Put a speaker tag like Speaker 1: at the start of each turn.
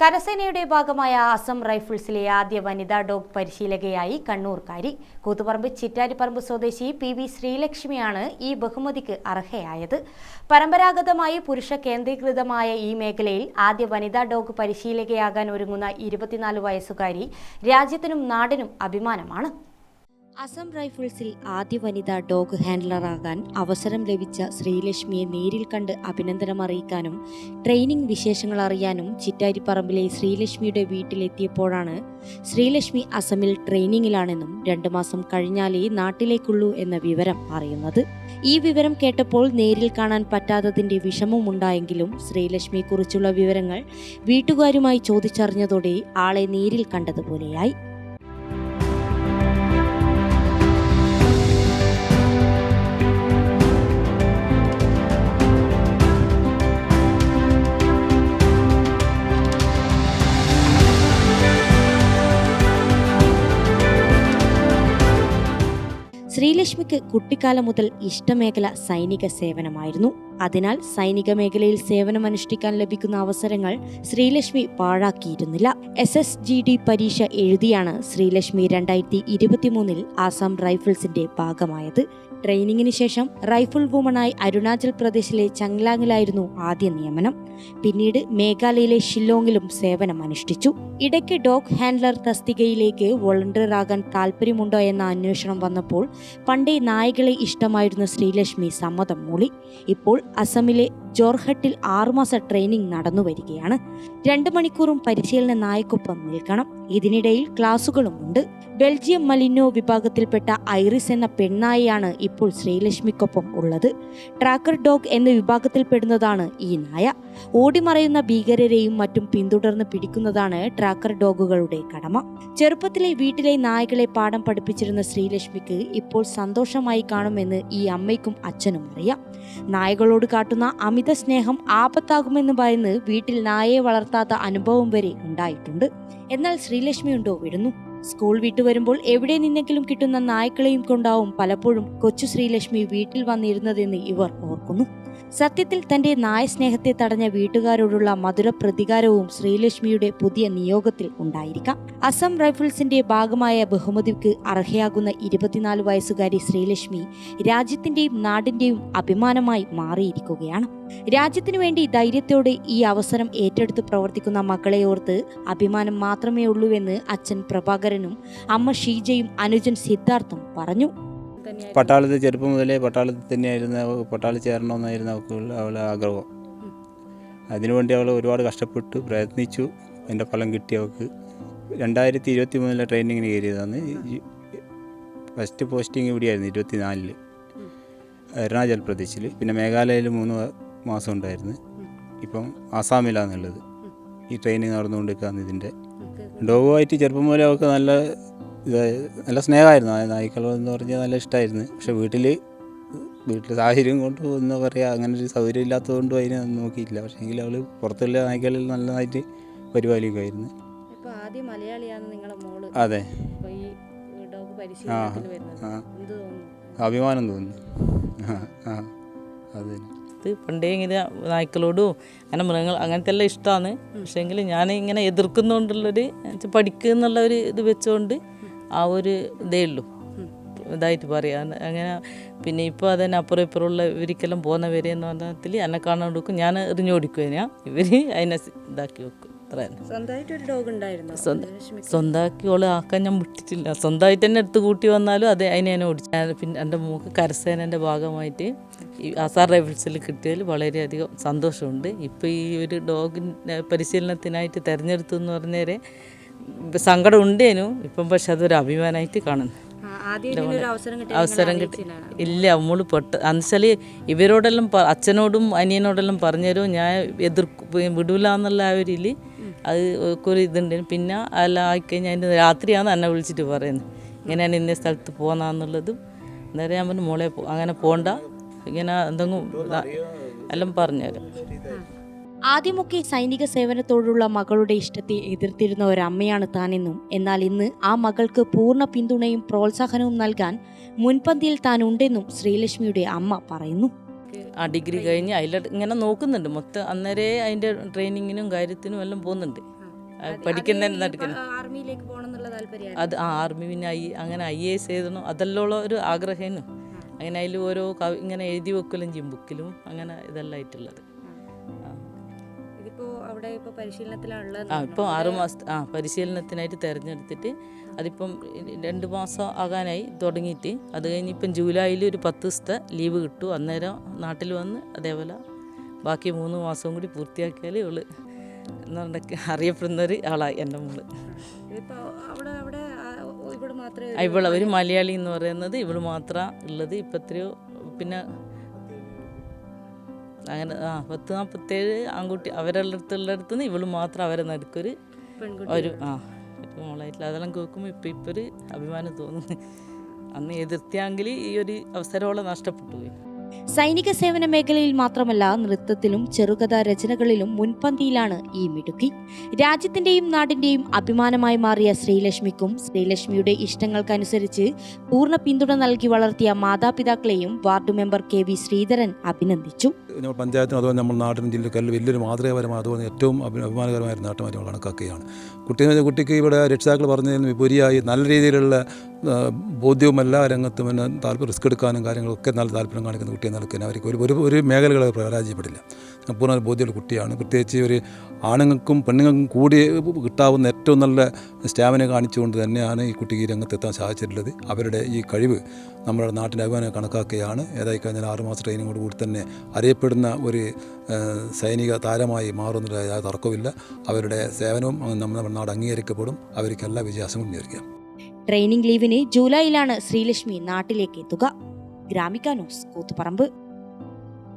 Speaker 1: കരസേനയുടെ ഭാഗമായ അസം റൈഫിൾസിലെ ആദ്യ വനിതാ ഡോഗ് പരിശീലകയായി കണ്ണൂർക്കാരി കൂത്തുപറമ്പ് ചിറ്റാരിപ്പറമ്പ് സ്വദേശി പി വി ശ്രീലക്ഷ്മിയാണ് ഈ ബഹുമതിക്ക് അർഹയായത്. പരമ്പരാഗതമായി പുരുഷ കേന്ദ്രീകൃതമായ ഈ മേഖലയിൽ ആദ്യ വനിതാ ഡോഗ് പരിശീലകയാകാൻ ഒരുങ്ങുന്ന ഇരുപത്തിനാല് വയസ്സുകാരി രാജ്യത്തിനും നാടിനും അഭിമാനമാണ്. അസം റൈഫിൾസിൽ ആദ്യ വനിതാ ഡോഗ് ഹാൻഡ്ലറാകാൻ അവസരം ലഭിച്ച ശ്രീലക്ഷ്മിയെ നേരിൽ കണ്ട് അഭിനന്ദനം അറിയിക്കാനും ട്രെയിനിങ് വിശേഷങ്ങൾ അറിയാനും ചിറ്റാരിപ്പറമ്പിലെ ശ്രീലക്ഷ്മിയുടെ വീട്ടിലെത്തിയപ്പോഴാണ് ശ്രീലക്ഷ്മി അസമിൽ ട്രെയിനിങ്ങിലാണെന്നും രണ്ടു മാസം കഴിഞ്ഞാലേ നാട്ടിലേക്കുള്ളൂ എന്ന വിവരം അറിയുന്നത്. ഈ വിവരം കേട്ടപ്പോൾ നേരിൽ കാണാൻ പറ്റാത്തതിന്റെ വിഷമമുണ്ടായെങ്കിലും ശ്രീലക്ഷ്മിയെക്കുറിച്ചുള്ള വിവരങ്ങൾ വീട്ടുകാരുമായി ചോദിച്ചറിഞ്ഞതോടെ ആളെ നേരിൽ കണ്ടതുപോലെയായി. ശ്രീലക്ഷ്മിക്ക് കുട്ടിക്കാലം മുതൽ ഇഷ്ടമേഖല സൈനിക സേവനമായിരുന്നു. അതിനാൽ സൈനിക മേഖലയിൽ സേവനമനുഷ്ഠിക്കാൻ ലഭിക്കുന്ന അവസരങ്ങൾ ശ്രീലക്ഷ്മി പാഴാക്കിയിരുന്നില്ല. എസ് എസ് ജി ഡി പരീക്ഷ എഴുതിയാണ് ശ്രീലക്ഷ്മി രണ്ടായിരത്തി ഇരുപത്തിമൂന്നിൽ ആസാം റൈഫിൾസിന്റെ ഭാഗമായത്. ട്രെയിനിങ്ങിന് ശേഷം റൈഫിൾ വുമണായി അരുണാചൽ പ്രദേശിലെ ചങ്ലാങ്ങിലായിരുന്നു ആദ്യ നിയമനം. പിന്നീട് മേഘാലയയിലെ ഷില്ലോങ്ങിലും സേവനം അനുഷ്ഠിച്ചു. ഇടയ്ക്ക് ഡോഗ് ഹാൻഡ്ലർ തസ്തികയിലേക്ക് വോളണ്ടിയർ ആകാൻ താല്പര്യമുണ്ടോ എന്ന അന്വേഷണം വന്നപ്പോൾ പണ്ടേ നായകളെ ഇഷ്ടമായിരുന്ന ശ്രീലക്ഷ്മി സമ്മതം മൂളി. ഇപ്പോൾ അസമിലെ ജോർഹട്ടിൽ ആറുമാസ ട്രെയിനിങ് നടന്നു വരികയാണ്. രണ്ട് മണിക്കൂറും പരിശീലന നായക്കൊപ്പം നിൽക്കണം. ഇതിനിടയിൽ ക്ലാസുകളുമുണ്ട് ബെൽജിയം മലിനോ വിഭാഗത്തിൽപ്പെട്ട ഐറിസ് എന്ന പെണ്ണായയാണ് ഇപ്പോൾ ശ്രീലക്ഷ്മിക്കൊപ്പം ഉള്ളത്. ട്രാക്കർ ഡോഗ് എന്ന വിഭാഗത്തിൽപ്പെടുന്നതാണ് ഈ നായ. ഓടിമറയുന്ന ഭീകരരെയും മറ്റും പിന്തുടർന്ന് പിടിക്കുന്നതാണ് ട്രാക്കർ ഡോഗുകളുടെ കടമ. ചെറുപ്പത്തിലെ വീട്ടിലെ നായകളെ പാഠം പഠിപ്പിച്ചിരുന്ന ശ്രീലക്ഷ്മിക്ക് ഇപ്പോൾ സന്തോഷമായി കാണുമെന്ന് ഈ അമ്മയ്ക്കും അച്ഛനും അറിയാം. നായകളോട് കാട്ടുന്ന അമിത സ്നേഹം ആപത്താകുമെന്ന് ഭയന്ന് വീട്ടിൽ നായയെ വളർത്താത്ത അനുഭവം വരെ ഉണ്ടായിട്ടുണ്ട്. എന്നാൽ ശ്രീലക്ഷ്മി ഉണ്ടോ? വിടുന്നു. സ്കൂൾ വിട്ടു വരുമ്പോൾ എവിടെ നിന്നെങ്കിലും കിട്ടുന്ന നായ്ക്കളെയും കൊണ്ടാവും പലപ്പോഴും കൊച്ചു ശ്രീലക്ഷ്മി വീട്ടിൽ വന്നിരുന്നതെന്ന് ഇവർ ഓർക്കുന്നു. സത്യത്തിൽ തന്റെ നായ സ്നേഹത്തെ തടഞ്ഞ വീട്ടുകാരോടുള്ള മധുര പ്രതികാരവും ശ്രീലക്ഷ്മിയുടെ പുതിയ നിയോഗത്തിൽ ഉണ്ടായിരിക്കാം. അസം റൈഫിൾസിന്റെ ഭാഗമായ ബഹുമതിക്ക് അർഹയാകുന്ന ഇരുപത്തിനാല് വയസ്സുകാരി ശ്രീലക്ഷ്മി രാജ്യത്തിന്റെയും നാടിന്റെയും അഭിമാനമായി മാറിയിരിക്കുകയാണ്. രാജ്യത്തിനു വേണ്ടി ധൈര്യത്തോടെ ഈ അവസരം ഏറ്റെടുത്ത് പ്രവർത്തിക്കുന്ന മക്കളെ ഓർത്ത് അഭിമാനം മാത്രമേ ഉള്ളൂവെന്ന് അച്ഛൻ പ്രഭാകരനും അമ്മ ഷീജയും അനുജൻ സിദ്ധാർത്ഥും പറഞ്ഞു.
Speaker 2: പട്ടാളത്തിൽ ചെറുപ്പം മുതലേ പട്ടാളത്തിൽ തന്നെയായിരുന്നു പട്ടാളത്തിൽ ചേരണമെന്നായിരുന്നു അവൾക്ക് അവളെ ആഗ്രഹം. അതിനുവേണ്ടി അവൾ ഒരുപാട് കഷ്ടപ്പെട്ടു പ്രയത്നിച്ചു. അതിന്റെ ഫലം കിട്ടി അവൾക്ക്. രണ്ടായിരത്തി ഇരുപത്തി മൂന്നിലെ ട്രെയിനിങ്ങിന് കയറിയതാണ് ഫസ്റ്റ് പോസ്റ്റിംഗ് ഇവിടെയായിരുന്നു ഇരുപത്തി നാലിൽ അരുണാചൽ പ്രദേശിൽ പിന്നെ മേഘാലയയിൽ മൂന്ന് മാസം ഉണ്ടായിരുന്നു. ഇപ്പം ആസാമിലാണുള്ളത് ഈ ട്രെയിനിങ് നടന്നുകൊണ്ടിരിക്കുകയാണ് ഇതിന്റെ. ഡോഗുമായിട്ട് ചെറുപ്പം മുതലേ അവൾക്ക് നല്ല ഇത് നല്ല സ്നേഹമായിരുന്നു ആ നായ്ക്കളെന്ന് പറഞ്ഞാൽ നല്ല ഇഷ്ടമായിരുന്നു. പക്ഷെ വീട്ടിൽ വീട്ടിൽ സാഹചര്യം കൊണ്ട് എന്താ പറയുക അങ്ങനെ ഒരു സൗകര്യം ഇല്ലാത്തതുകൊണ്ട് അതിനെ നോക്കിയില്ല പക്ഷേ എങ്കിൽ അവൾ പുറത്തുള്ള നായ്ക്കളിൽ നല്ലതായിട്ട് പരിപാലിക്കുമായിരുന്നു
Speaker 1: ഇപ്പൊ ആദ്യം മലയാളിയാണ് നിങ്ങളെ മോൾ.
Speaker 2: അതെ.
Speaker 1: ഇപ്പൊ ഈ ഡോഗ്
Speaker 2: ആ ആ.
Speaker 1: തോന്നുന്നു?
Speaker 2: അഭിമാനം തോന്നുന്നു. ആ അത്.
Speaker 3: ഇത് പണ്ടേ ഇങ്ങനെ നായ്ക്കളോടും അങ്ങനെ മൃഗങ്ങൾ അങ്ങനത്തെ എല്ലാം ഇഷ്ടമാണ്. പക്ഷേങ്കിൽ ഞാൻ ഇങ്ങനെ എതിർക്കുന്നുകൊണ്ടുള്ളൊരു പഠിക്കുക എന്നുള്ള ഒരു ഇത് വെച്ചുകൊണ്ട് ആ ഒരു ഇതേ ഉള്ളൂ. ഇതായിട്ട് പറയാൻ അങ്ങനെ പിന്നെ ഇപ്പോൾ അതന്നെ അപ്പുറം ഇപ്പുറമുള്ള ഇവർക്കെല്ലാം പോകുന്നവരെ എന്ന് പറഞ്ഞാൽ എന്നെ കാണാൻ കൊടുക്കും. ഞാൻ എറിഞ്ഞോടിക്കും ഞാൻ ഇവർ അതിനെ ഇതാക്കി വെക്കും. അത്ര സ്വന്തമാക്കി ഓൾ ആക്കാൻ ഞാൻ വിട്ടിട്ടില്ല. സ്വന്തമായിട്ട് തന്നെ എടുത്ത് കൂട്ടി വന്നാലും അത് അതിനെ തന്നെ ഓടിച്ചു പിന്നെ എന്റെ മൂക്ക് കരസേനന്റെ ഭാഗമായിട്ട് ഈ ആസാർ റൈഫിൾസിൽ കിട്ടിയതിൽ വളരെയധികം സന്തോഷമുണ്ട്. ഇപ്പോൾ ഈ ഒരു ഡോഗിന്റെ പരിശീലനത്തിനായിട്ട് തിരഞ്ഞെടുത്തു എന്ന് പറഞ്ഞേരെ സങ്കടം ഉണ്ടേനു ഇപ്പം പക്ഷെ അതൊരു അഭിമാനമായിട്ട് കാണുന്നു.
Speaker 1: അവസരം കിട്ടിയ
Speaker 3: അവസരം കിട്ടി. ഇല്ല നമ്മൾ പെട്ട എന്നുവെച്ചാൽ ഇവരോടെല്ലാം അച്ഛനോടും അനിയനോടെല്ലാം പറഞ്ഞുതരും. ഞാൻ എതിർക്കും വിടൂല എന്നുള്ള ആ ഒരു ഇതിൽ അത് ഒരു ഇതുണ്ട്. പിന്നെ അല്ല ആയിക്കഴിഞ്ഞാൽ അതിന്റെ രാത്രിയാണ് എന്നെ വിളിച്ചിട്ട് പറയുന്നത്. ഇങ്ങനെയാണ് ഇന്ന സ്ഥലത്ത് പോകുന്നതെന്നുള്ളതും അന്നേരം ഞാൻ പറഞ്ഞു മോളെ പോ- അങ്ങനെ പോണ്ട. ഇങ്ങനെ എന്തെങ്കിലും എല്ലാം പറഞ്ഞുതരും.
Speaker 1: ആദ്യമൊക്കെ സൈനിക സേവനത്തോടുള്ള മകളുടെ ഇഷ്ടത്തെ എതിർത്തിരുന്ന ഒരമ്മയാണ് താനെന്നും എന്നാൽ ഇന്ന് ആ മകൾക്ക് പൂർണ പിന്തുണയും പ്രോത്സാഹനവും നൽകാൻ മുൻപന്തിയിൽ താൻ ഉണ്ടെന്നും ശ്രീലക്ഷ്മിയുടെ അമ്മ പറയുന്നു.
Speaker 3: ആ ഡിഗ്രി കഴിഞ്ഞ് അതിൽ ഇങ്ങനെ നോക്കുന്നുണ്ട്. മൊത്തം അന്നേരേ അതിന്റെ ട്രെയിനിങ്ങിനും കാര്യത്തിനും എല്ലാം പോകുന്നുണ്ട്. പഠിക്കുന്നതിന് നടക്കുന്നു.
Speaker 1: ആർമിയിലേക്ക് പോകണം എന്നുള്ള താല്പര്യം
Speaker 3: അത് ആ ആർമി പിന്നെ ഐ അങ്ങനെ ഐ എ എസ് എഴുതണം. അതെല്ലാം ഒരു ആഗ്രഹേനു. അങ്ങനെ അതിൽ ഓരോ ഇങ്ങനെ എഴുതി വെക്കലും ചെയ്യും ബുക്കിലും അങ്ങനെ ഇതെല്ലാം ആയിട്ടുള്ളത്.
Speaker 1: ഇതിപ്പോ അവിടെ ഇപ്പൊ പരിശീലനത്തിലാണുള്ളത്
Speaker 3: ആ ഇപ്പോൾ ആറ് മാസത്തെ ആ പരിശീലനത്തിനായിട്ട് തിരഞ്ഞെടുത്തിട്ട് അതിപ്പം രണ്ട് മാസം ആകാനായി തുടങ്ങിയിട്ട്. അത് കഴിഞ്ഞ് ഇപ്പം ജൂലൈയിൽ ഒരു പത്ത് ദിവസത്തെ ലീവ് കിട്ടും. അന്നേരം നാട്ടിൽ വന്ന് അതേപോലെ ബാക്കി മൂന്ന് മാസവും കൂടി പൂർത്തിയാക്കിയാലേ ഉള്ളു എന്നുണ്ടെങ്കിൽ അറിയപ്പെടുന്ന ഒരു ആളായി
Speaker 1: എന്റെ മോൾ. ഇവിടെ
Speaker 3: ഇവൾ ഒരു മലയാളി എന്ന് പറയുന്നത് ഇവൾ മാത്രമാണ് ഉള്ളത്. ഇപ്പം എത്രയോ പിന്നെ അങ്ങനെ ആ പത്ത് നാൽപ്പത്തേഴ് ആൺകുട്ടി അവരുടെ അടുത്തുള്ളടത്ത് നിന്ന് ഇവൾ മാത്രം അവരെ നടുക്കൊരു ഒരു ആ ഇപ്പം മോളായിട്ടില്ല അതെല്ലാം കേൾക്കുമ്പോൾ ഇപ്പം ഇപ്പം ഒരു അഭിമാനം തോന്നുന്നു. അന്ന് എതിർത്തിയാങ്കിൽ ഈ ഒരു അവസരമോളം നഷ്ടപ്പെട്ടു പോയി.
Speaker 1: സൈനിക സേവന മേഖലയിൽ മാത്രമല്ല നൃത്തത്തിലും ചെറുകഥാ രചനകളിലും മുൻപന്തിയിലാണ് ഈ മിടുക്കി. രാജ്യത്തിന്റെയും നാടിന്റെയും അഭിമാനമായി മാറിയ ശ്രീലക്ഷ്മിക്കും ശ്രീലക്ഷ്മിയുടെ ഇഷ്ടങ്ങൾക്കനുസരിച്ച് പൂർണ പിന്തുണ നൽകി വളർത്തിയ മാതാപിതാക്കളെയും ward member K V Sreedharan അഭിനന്ദിച്ചു.
Speaker 4: പഞ്ചായത്തിനും അതുപോലെ നമ്മൾ നാട്ടിനും ജില്ലക്കെല്ലാം വലിയൊരു മാതൃകാപരമായ അതുപോലെ ഏറ്റവും അഭിമാനകരമായ ഒരു നേട്ടമായിട്ട് കണക്കാക്കുകയാണ് കുട്ടി കുട്ടിക്ക് ഇവിടെ രക്ഷിതാക്കൾ പറഞ്ഞതിന് വിപുരിയായി നല്ല രീതിയിലുള്ള ബോധ്യവും എല്ലാ രംഗത്തും പിന്നെ താല്പര്യം റിസ്ക് എടുക്കാനും കാര്യങ്ങളൊക്കെ നല്ല താല്പര്യം കാണിക്കുന്ന കുട്ടിയെ നൽകുന്ന അവർക്ക് ഒരു ഒരു ഒരു മേഖലകളെ പരാജയപ്പെടില്ല. പൂർണ ബോധ്യമുള്ള കുട്ടിയാണ്. പ്രത്യേകിച്ച് ഒരു ആണുങ്ങൾക്കും പെണ്ണുങ്ങൾക്കും കൂടി കിട്ടാവുന്ന ഏറ്റവും നല്ല സ്റ്റാമിന കാണിച്ചുകൊണ്ട് തന്നെയാണ് ഈ കുട്ടിക്ക് ഈ രംഗത്തെത്താൻ സാധിച്ചിട്ടുള്ളത്. അവരുടെ ഈ കഴിവ് നമ്മുടെ നാട്ടിന്റെ അഭിമാനം കണക്കാക്കുകയാണ്. ഏതായി കഴിഞ്ഞാൽ ആറുമാസം ട്രെയിനിങ്ങോട് കൂടി തന്നെ അറിയപ്പെടുന്ന ഒരു സൈനിക താരമായി മാറുന്നതിൽ തർക്കമില്ല അവരുടെ സേവനവും നമ്മുടെ നാട് അംഗീകരിക്കപ്പെടും. അവർക്ക് എല്ലാ വിജയാസങ്ങളും നേരിക്കാം
Speaker 1: ട്രെയിനിംഗ് ലീവിന് ജൂലൈയിലാണ് ശ്രീലക്ഷ്മി നാട്ടിലേക്ക് എത്തുക. ഗ്രാമിക ന്യൂസ് കൂത്തുപറമ്പ്.